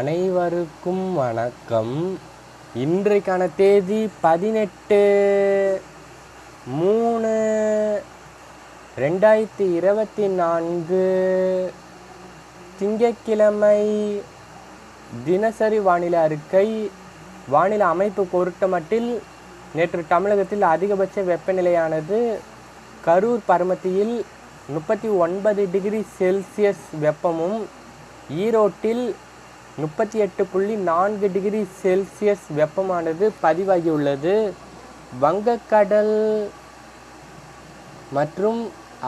அனைவருக்கும் வணக்கம். இன்றைக்கான தேதி பதினெட்டு மூணு ரெண்டாயிரத்தி இருபத்தி நான்கு. திங்கக்கிழமை தினசரி வானிலை அறிக்கை. வானிலை அமைப்பு பொருட்டமட்டில் நேற்று தமிழகத்தில் அதிகபட்ச வெப்பநிலையானது கரூர் பரமத்தியில் முப்பத்தி ஒன்பது டிகிரி செல்சியஸ் வெப்பமும் ஈரோட்டில் முப்பத்தி எட்டு புள்ளி நான்கு டிகிரி செல்சியஸ் வெப்பமானது பதிவாகியுள்ளது. வங்கக்கடல் மற்றும்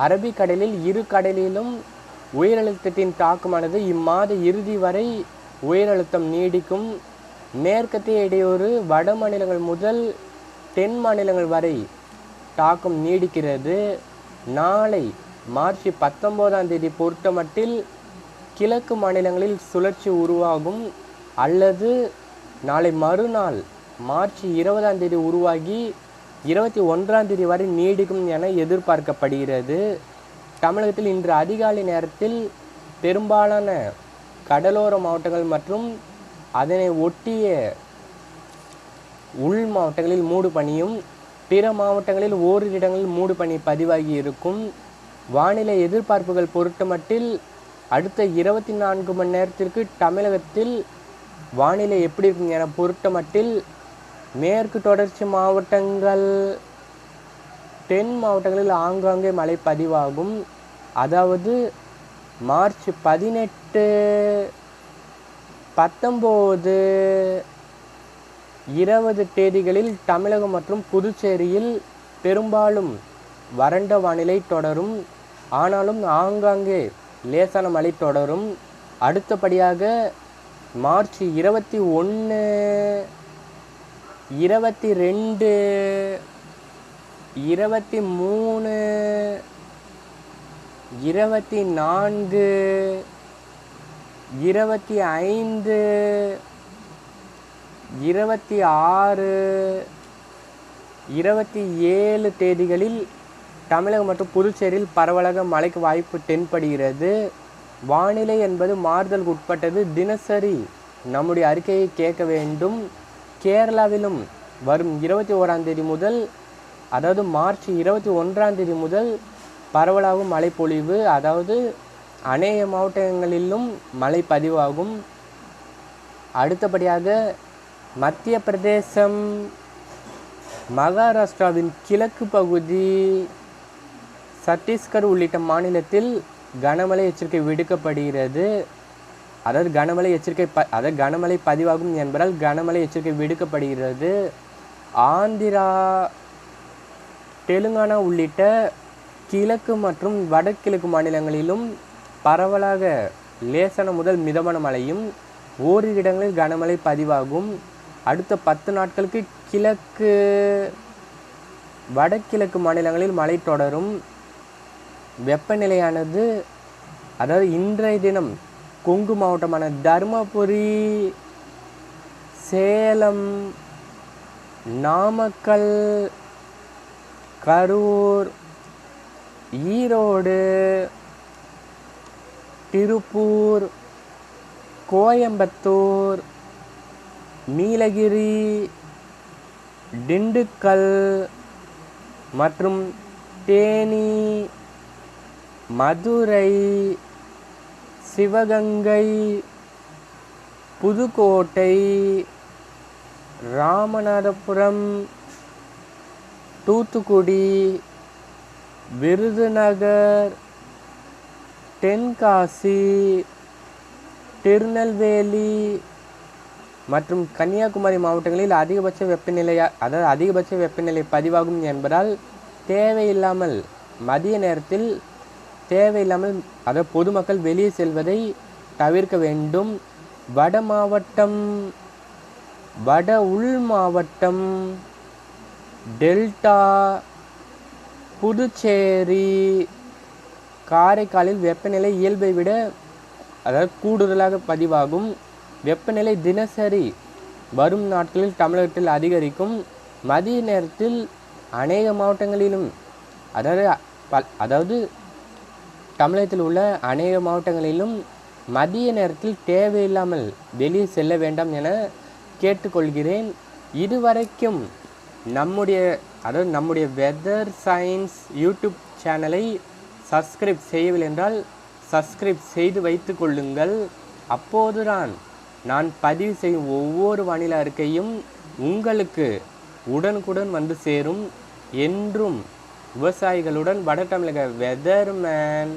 அரபிக்கடலில் இரு கடலிலும் உயரழுத்தத்தின் தாக்கமானது. இம்மாத இறுதி வரை உயரழுத்தம் நீடிக்கும். மேற்கத்திய இடையூறு வட மாநிலங்கள் முதல் தென் மாநிலங்கள் வரை தாக்கம் நீடிக்கிறது. நாளை மார்ச் பத்தொம்போதாம் தேதி பொறுத்தமட்டில் கிழக்கு மாநிலங்களில் சுழற்சி உருவாகும் அல்லது நாளை மறுநாள் மார்ச் இருபதாம் தேதி உருவாகி இருபத்தி ஒன்றாம் தேதி வரை நீடிக்கும் என எதிர்பார்க்கப்படுகிறது. தமிழகத்தில் இன்று அதிகாலை நேரத்தில் பெரும்பாலான கடலோர மாவட்டங்கள் மற்றும் அதனை ஒட்டிய உள் மாவட்டங்களில் மூடு பனியும் பிற மாவட்டங்களில் ஓரிரு இடங்களில் மூடு பனி பதிவாகி இருக்கும். வானிலை எதிர்பார்ப்புகள் பொறுத்தமட்டில் அடுத்த இருபத்தி நான்கு மணி நேரத்திற்கு தமிழகத்தில் வானிலை எப்படி இருக்கும் என பொறுத்தமட்டில் மேற்கு தொடர்ச்சி மாவட்டங்கள் தென் மாவட்டங்களில் ஆங்காங்கே மழை பதிவாகும். அதாவது மார்ச் பதினெட்டு பத்தொம்போது இருபது தேதிகளில் தமிழகம் மற்றும் புதுச்சேரியில் பெரும்பாலும் வறண்ட வானிலை தொடரும். ஆனாலும் ஆங்காங்கே லேசான மழை தொடரும். அடுத்தபடியாக மார்ச் இருபத்தி ஒன்று இருபத்தி ரெண்டு இருபத்தி மூணு இருபத்தி நான்கு இருபத்தி ஐந்து இருபத்தி ஆறு இருபத்தி ஏழு தேதிகளில் தமிழகம் மற்றும் புதுச்சேரியில் பரவலாக மழைக்கு வாய்ப்பு தென்படுகிறது. வானிலை என்பது மாறுதலுக்கு உட்பட்டது தினசரி நம்முடைய அறிக்கையை கேட்க வேண்டும். கேரளாவிலும் வரும் இருபத்தி ஓராம் தேதி முதல் அதாவது மார்ச் இருபத்தி ஒன்றாம் தேதி முதல் பரவலாகும் மழை பொழிவு. அதாவது அநேக மாவட்டங்களிலும் மழை பதிவாகும். அடுத்தபடியாக மத்திய பிரதேசம் மகாராஷ்டிராவின் கிழக்கு பகுதி சத்தீஸ்கர் உள்ளிட்ட மாநிலத்தில் கனமழை எச்சரிக்கை விடுக்கப்படுகிறது. அதாவது கனமழை எச்சரிக்கை ப அதாவது கனமழை பதிவாகும் என்பதால் கனமழை எச்சரிக்கை விடுக்கப்படுகிறது. ஆந்திரா தெலுங்கானா உள்ளிட்ட கிழக்கு மற்றும் வடகிழக்கு மாநிலங்களிலும் பரவலாக லேசான முதல் மிதமான மழையும் ஓரிரு இடங்களில் கனமழை பதிவாகும். அடுத்த பத்து நாட்களுக்கு கிழக்கு வடகிழக்கு மாநிலங்களில் மழை தொடரும். வெப்பநிலையானது அதாவது இன்றைய தினம் கொங்கு மாவட்டமான தருமபுரி சேலம் நாமக்கல் கரூர் ஈரோடு திருப்பூர் கோயம்புத்தூர் நீலகிரி திண்டுக்கல் மற்றும் தேனி மதுரை சிவகங்கை புதுக்கோட்டை ராமநாதபுரம் தூத்துக்குடி விருதுநகர் தென்காசி திருநெல்வேலி மற்றும் கன்னியாகுமரி மாவட்டங்களில் அதிகபட்ச வெப்பநிலை அதாவது அதிகபட்ச வெப்பநிலை பதிவாகும் என்பதால் தேவையில்லாமல் மதிய நேரத்தில் தேவையில்லாமல் அதாவது பொதுமக்கள் வெளியே செல்வதை தவிர்க்க வேண்டும். வட மாவட்டம் வட உள் மாவட்டம் டெல்டா புதுச்சேரி காரைக்காலில் வெப்பநிலை இயல்பை விட அதாவது கூடுதலாக பதிவாகும். வெப்பநிலை தினசரி வரும் நாட்களில் தமிழகத்தில் அதிகரிக்கும். மதிய நேரத்தில் அநேக மாவட்டங்களிலும் அதாவது பல் அதாவது தமிழகத்தில் உள்ள அநேக மாவட்டங்களிலும் மதிய நேரத்தில் தேவையில்லாமல் வெளியே செல்ல வேண்டாம் என கேட்டுக்கொள்கிறேன். இதுவரைக்கும் நம்முடைய அதாவது நம்முடைய வெதர் சயின்ஸ் யூடியூப் சேனலை சப்ஸ்கிரைப் செய்யவில்லை என்றால் சப்ஸ்கிரைப் செய்து வைத்து கொள்ளுங்கள். அப்போதுதான் நான் பதிவு செய்யும் ஒவ்வொரு வானிலை அறிக்கையும் உங்களுக்கு உடனுக்குடன் வந்து சேரும் என்றும் விவசாயிகளுடன் வட தமிழக வெதர்மேன்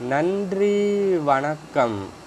நன்றி வணக்கம்.